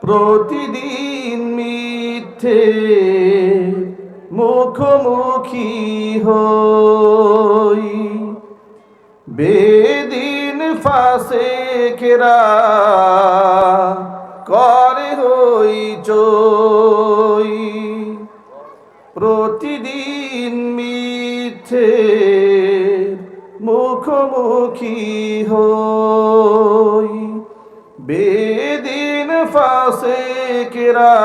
প্রতিদিন মিথ্যে মুখোমুখি হই। বেদিন ফাঁসে কেরা করে হই চই। প্রতিদিন মিথ্যে মুখোমুখি হই। বেদিন ফাঁসে কেরা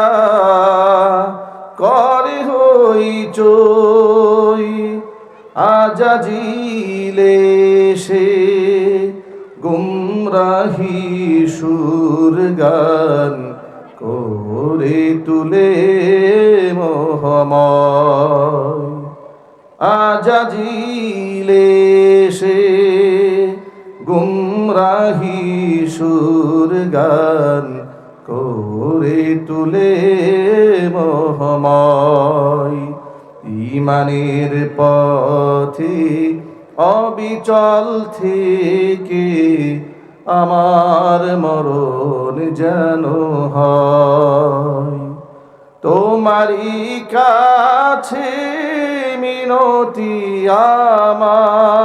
করে হই চই, আজাজিলে সে গুমরাহি সুর গান করে তুলে মোহময়। আজাজিলে সে গুমরাহি সুর গান করে তুলে মোহময়। ইমানের পথে অবিচল থেকে আমার মরণ যেন হয়। তোমারই কাছে মিনতি আমার